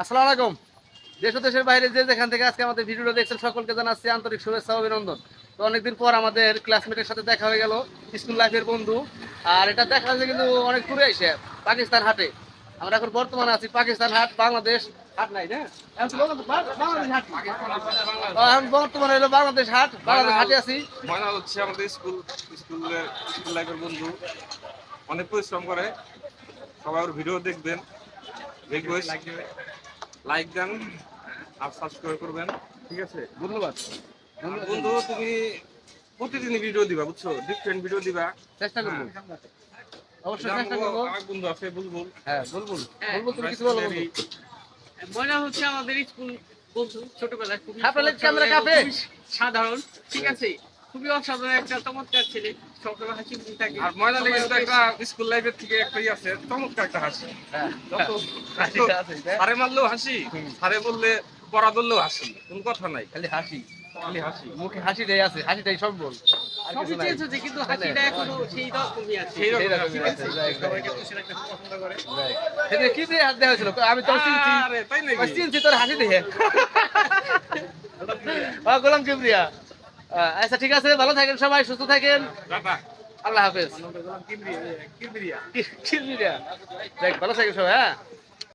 আসসালামু আলাইকুম। দেশ দেশের বাইরে যে যেখান থেকে আজকে আমাদের ভিডিওটা দেখছেন, সকলকে জানাচ্ছি আন্তরিক শুভেচ্ছা অভিনন্দন। তো অনেকদিন পর আমাদের ক্লাসমেটের সাথে দেখা হয়ে গেল, স্কুল লাইফের বন্ধু। আর এটা দেখা হয়েছে কিন্তু অনেক দূরে এসে, পাকিস্তান হাটে। আমরা এখন বর্তমানে আছি পাকিস্তান হাট, বাংলাদেশ হাট নাই এখন বর্তমানে বাংলাদেশ হাট, বাংলাদেশ হাটে আছি। ময়না হচ্ছে আমাদের স্কুল, স্কুলের, স্কুল লাইফের বন্ধু। অনেক পরিশ্রম করে। সবাই ভিডিও দেখবেন। রিকোয়েস্ট লাইক দেন আর সাবস্ক্রাইব করবেন ঠিক আছে? ধন্যবাদ। বন্ধু তুমি প্রতিদিনই ভিডিও দিবা বুঝছ? ডিফারেন্ট ভিডিও দিবা। চেষ্টা করব। অবশ্যই চেষ্টা করব। আমার বন্ধু আছে বুলবুল। হ্যাঁ বুলবুল। হ্যাঁ, বুলবুল তুমি কিছু বলো বন্ধু? ময়না হচ্ছে আমাদের স্কুল বন্ধু ছোটবেলায়? খুবই সাধারণ ঠিক আছে? খুবই অসাধারণ একটা চমৎকার ছেলে সবসময় হাসি মুখে থাকে। আর ময়না লেগে একটা স্কুল লাইফের থেকে একটা ই আছে চমৎকার একটা হাসি। হ্যাঁ তাই? সারে মারলেও হাসি সারে বললে পড়া ধরলেও হাসি কোনো কথা নাই খালি হাসি খালি হাসি। মুখে হাসিটাই আছে হাসিটাই সব বল আর সবই চেঞ্জ হচ্ছে কিন্তু হাসিটা এখনও সেই রকমই আছে। সেই সেই রকমই হাসি আছে, right, right, সবাইকে খুশি রাখতে পছন্দ করে। right. কি দিয়ে হাত দেওয়া হয়েছিল? আমি চিনছি। তাই ওই নাকি চিনছি তোর হাসি দেখে। গোলাম কিবরিয়া। আচ্ছা ঠিক আছে ভালো থাকেন সবাই সুস্থ থাকেন। আল্লাহ হাফেজ। ভালো থাকেন সবাই হ্যাঁ?